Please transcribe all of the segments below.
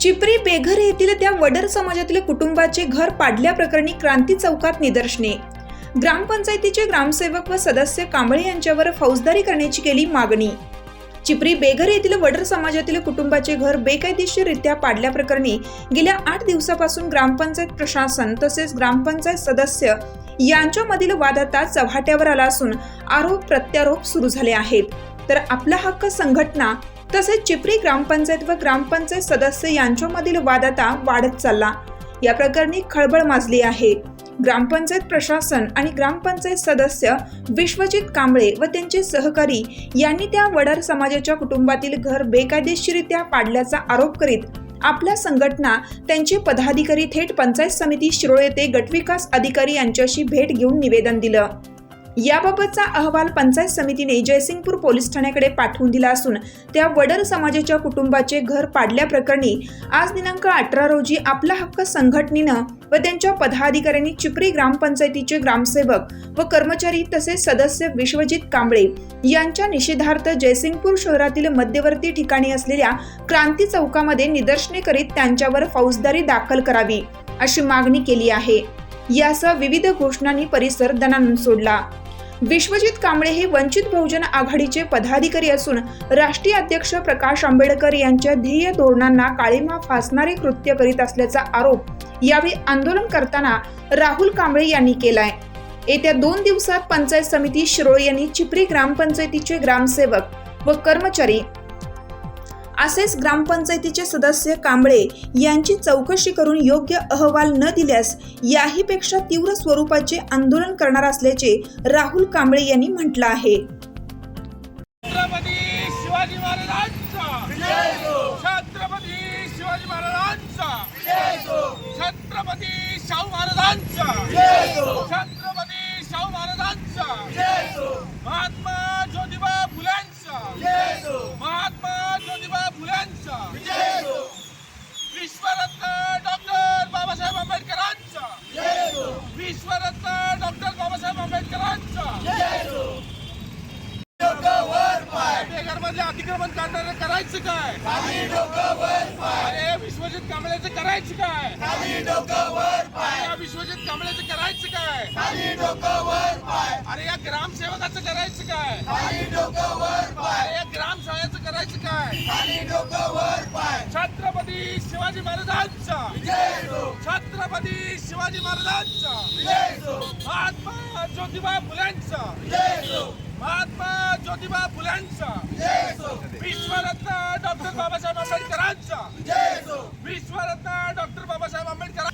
चिपरी बेघर येथील त्या वडर समाजातील कुटुंबाचे घर पाडल्याप्रकरणी क्रांती चौकात निदर्शने. ग्रामपंचायतीचे ग्रामसेवक व सदस्य कांबळे यांच्यावर फौजदारी करण्याची केली मागणी. चिपरी बेघर येथील वडर समाजातील कुटुंबाचे घर बेकायदेशीररित्या पाडल्याप्रकरणी गेल्या आठ दिवसापासून ग्रामपंचायत प्रशासन तसेच ग्रामपंचायत सदस्य यांच्यामधील वाद आता चव्हाट्यावर आला असून आरोप प्रत्यारोप सुरू झाले आहेत. तर आपला हक्क संघटना तसेच चिपरी ग्रामपंचायत व ग्रामपंचायत सदस्य यांच्यामधील वाद आता वाढत चालला. या प्रकरणी खळबळ माजली आहे. ग्रामपंचायत प्रशासन आणि ग्रामपंचायत सदस्य विश्वजित कांबळे व त्यांचे सहकारी यांनी त्या वडार समाजाच्या कुटुंबातील घर बेकायदेशीरित्या पाडल्याचा आरोप करीत आपल्या संघटना त्यांचे पदाधिकारी थेट पंचायत समिती शिरोळ येथे गटविकास अधिकारी यांच्याशी भेट घेऊन निवेदन दिलं. याबाबतचा अहवाल पंचायत समितीने जयसिंगपूर पोलीस ठाण्याकडे पाठवून दिला असून त्या वडर समाजाच्या कुटुंबाचे घर पाडल्याप्रकरणी आज दिनांक अठरा रोजी आपला हक्क संघटनेनं व त्यांच्या पदाधिकाऱ्यांनी चिपरी ग्रामपंचायतीचे ग्रामसेवक व कर्मचारी तसेच सदस्य विश्वजित कांबळे यांच्या निषेधार्थ जयसिंगपूर शहरातील मध्यवर्ती ठिकाणी असलेल्या क्रांती चौकामध्ये निदर्शने करीत त्यांच्यावर फौजदारी दाखल करावी अशी मागणी केली आहे. यासह विविध घोषणांनी परिसर दणानून सोडला. विश्वजित कांबळे हे वंचित बहुजन आघाडीचे पदाधिकारी असून राष्ट्रीय अध्यक्ष प्रकाश आंबेडकर यांच्या ध्येय धोरणांना काळीमा फासणारे कृत्य करीत असल्याचा आरोप यावेळी आंदोलन करताना राहुल कांबळे यांनी केलाय. येत्या दोन दिवसात पंचायत समिती शिरोळ यांनी चिपरी ग्रामपंचायतीचे ग्रामसेवक व कर्मचारी असेच ग्रामपंचायतीचे सदस्य कांबळे यांची चौकशी करून योग्य अहवाल न दिल्यास याहीपेक्षा तीव्र स्वरूपाचे आंदोलन करणार असल्याचे राहुल कांबळे यांनी म्हटलं आहे. छत्रपती शिवाजी महाराजांचा. छत्रपती शिवाजी महाराजांचा. छत्रपती शाहू महाराजांचा छत्रपती शाहू महाराजांचा महात्मा ज्योतिबा फुल्यांचा महात्मा ज्योतिबा फुल्यांचा विश्वरत्न डॉक्टर बाबासाहेब आंबेडकरांचा विश्वरत्न डॉक्टर बाबासाहेब आंबेडकरांचा बेघरमध्ये अतिक्रमण काढणारे करायचं काय? अरे विश्वजित कांबळेचं करायचं काय? अरे विश्वजित कांबळेचं करायचं काय? अरे या ग्रामसेवकाचं करायचं काय? अरे या ग्रामशाळेचं करायचं काय? छत्रपती शिवाजी महाराजांचा. छत्रपती शिवाजी महाराजांचा. महात्मा ज्योतिबा फुल्यांचा ज्योतिबा फुल्यांचा विश्वरत्न डॉक्टर बाबासाहेब आंबेडकरांचा विश्वरत्न डॉक्टर बाबासाहेब आंबेडकर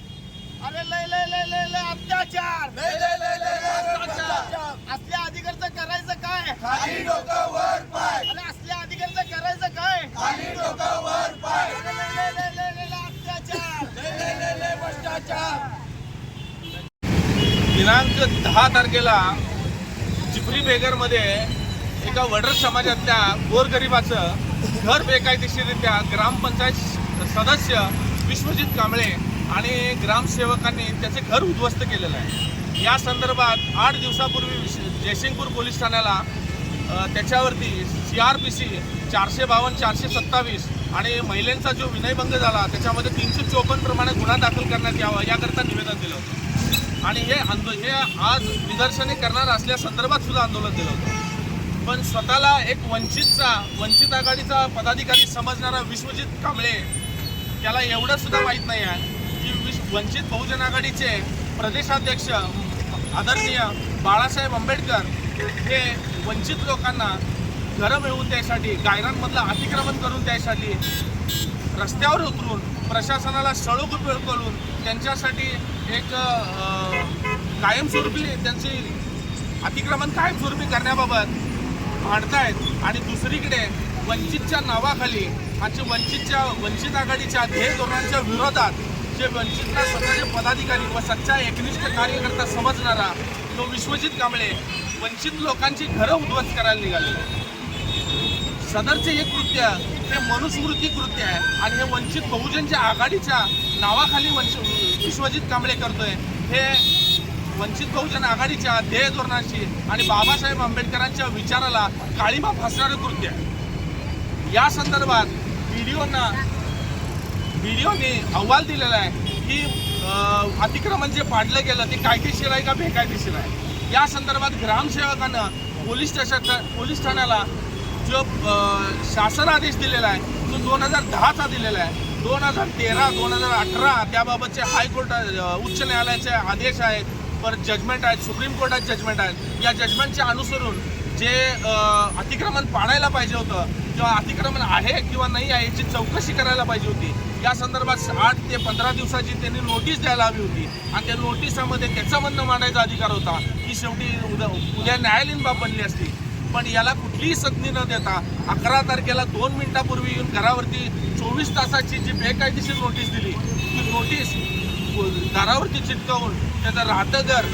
अरे लय लय लय लय लय अत्याचार लय, लय, लय, लय, लय अत्याचार. असल्या अधिकारचं करायचं काय खाली डोकं वर पाय अरे असल्या अधिकारचं करायचं काय खाली डोकं वर पाय अरे लय लय लय लय लय लय अत्याचार लय, लय, लय, लय भ्रष्टाचार दिनांक दहा तारखेला चिपरी बेगरमध्ये एका वडर समाजातल्या गोरगरिबाचं घर बेकायदेशीररित्या ग्रामपंचायत सदस्य विश्वजित कांबळे आणि ग्रामसेवकांनी त्याचे घर उद्ध्वस्त केलेलं आहे. या संदर्भात आठ दिवसापूर्वी जयसिंगपूर पोलीस ठाण्याला त्याच्यावरती सी आर पी सी चारशे बावन्न चारशे सत्तावीस आणि महिलांचा जो विनयभंग झाला त्याच्यामध्ये तीनशे चोपन्न प्रमाणे गुन्हा दाखल करण्यात यावा याकरता निवेदन दिलं होतं. आणि हे आंदो हे आज निदर्शने करणार असल्या संदर्भात सुद्धा आंदोलन दिलं होतं. पण स्वतःला एक वंचितचा वंचित आघाडीचा पदाधिकारी समजणारा विश्वजित कांबळे त्याला एवढं सुद्धा माहीत नाही आहे की विश वंचित बहुजन आघाडीचे प्रदेशाध्यक्ष आदरणीय बाळासाहेब आंबेडकर हे वंचित लोकांना घरं मिळवून द्यायसाठी गायरांमधलं अतिक्रमण करून द्यायसाठी रस्त्यावर उतरून प्रशासनाला सळूक करून त्यांच्यासाठी एक कायमस्वरूपी त्यांची अतिक्रमण कायमस्वरूपी करण्याबाबत मांडतायत आणि दुसरीकडे वंचितच्या नावाखाली आणि वंचितच्या वंचित आघाडीच्या ध्येय धोरणांच्या विरोधात जे वंचितला स्वतःचे पदाधिकारी व सच्चा एकनिष्ठ कार्यकर्ता समजणारा तो विश्वजित कांबळे वंचित लोकांची घरं उद्ध्वस्त करायला निघाले. सदरचे हे कृत्य हे मनुस्मृती कृत्य आहे. आणि हे वंचित बहुजनच्या आघाडीच्या नावाखाली वंच विश्वजित कांबळे करतोय. हे वंचित बहुजन आघाडीच्या ध्येय धोरणाशी आणि बाबासाहेब आंबेडकरांच्या विचाराला काळीमा फासणारं कृत्य. आहे या संदर्भात व्हिडिओना व्हिडिओने अहवाल दिलेला आहे की अतिक्रमण जे पाडलं गेलं ते कायदेशीर आहे का बेकायदेशीर आहे? या संदर्भात ग्रामसेवकानं पोलीस स्टेशन पोलीस ठाण्याला जो शासन आदेश दिलेला आहे तो दोन हजार दहाचा दिलेला आहे. दोन हजार तेरा दोन हजार अठरा त्याबाबतचे हायकोर्ट उच्च न्यायालयाचे आदेश आहेत. पर जजमेंट आहेत सुप्रीम कोर्टात जजमेंट आहेत. या जजमेंटचे अनुसरून जे अतिक्रमण पाडायला पाहिजे होतं किंवा अतिक्रमण आहे किंवा नाही आहे याची चौकशी करायला पाहिजे होती. या संदर्भात आठ ते पंधरा दिवसाची त्यांनी नोटीस द्यायला हवी होती. आणि त्या नोटिसामध्ये त्याचं म्हणणं मांडायचा अधिकार होता की शेवटी उद्या उद्या न्यायालयीन बाब बनली असती. पण याला कुठलीही संधी न देता अकरा तारखेला दोन मिनिटापूर्वी येऊन घरावरती चोवीस तासाची जी बेकायदेशीर नोटीस दिली ती नोटीस दारावरती चिटकवून त्याचं राहतं घर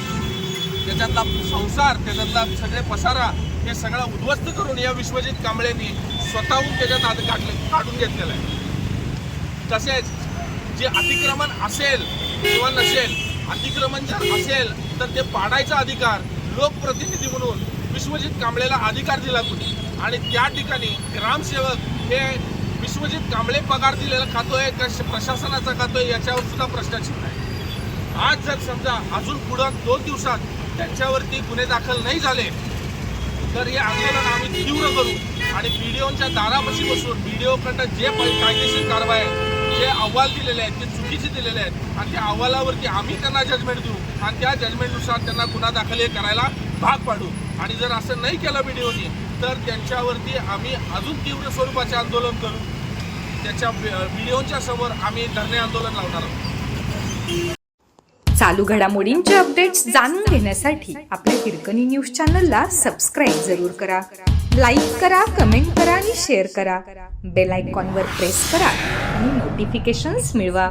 त्याच्यातला संसार त्याच्यातला सगळे पसारा हे सगळं उद्ध्वस्त करून या विश्वजित कांबळेंनी स्वतःहून त्याच्यात आत काढलं काढून घेतलेलं आहे. तसेच जे अतिक्रमण असेल किंवा नसेल अतिक्रमण जर असेल तर ते पाडायचा अधिकार लोकप्रतिनिधी म्हणून विश्वजित कांबळेला अधिकार दिला कुणी आणि त्या ठिकाणी ग्रामसेवक हे विश्वजित कांबळे पगार दिलेला खातोय का प्रशासनाचा खातोय याच्यावर सुद्धा प्रश्नचिन्ह आहे. आज जर समजा अजून पुढं दोन दिवसात त्यांच्यावरती गुन्हे दाखल नाही झाले तर हे आंदोलन आम्ही तीव्र करू. आणि बीडीओच्या दारापाशी बसून बी डी ओकडनं जे कायदेशीर कारवाई आहे जे अहवाल दिलेले आहेत ते चुकीचे दिलेले आहेत आणि त्या अहवालावरती आम्ही त्यांना जजमेंट देऊ. आणि त्या जजमेंटनुसार त्यांना गुन्हा दाखल हे करायला भाग पाडू. आणि जर असं नाही केलं बीडीओनी तर त्यांच्यावरती आम्ही अजून तीव्र स्वरूपाचे आंदोलन करू. त्याच्या व्हिडिओच्या समोर आम्ही धरणे आंदोलन लावणार आहोत. चालू घडामोडींचे अपडेट्स जाणून घेण्यासाठी आपल्या हिरकणी न्यूज चॅनलला सबस्क्राईब जरूर करा. लाईक करा कमेंट करा आणि शेअर करा. बेल आयकॉनवर प्रेस करा आणि नोटिफिकेशन्स मिळवा.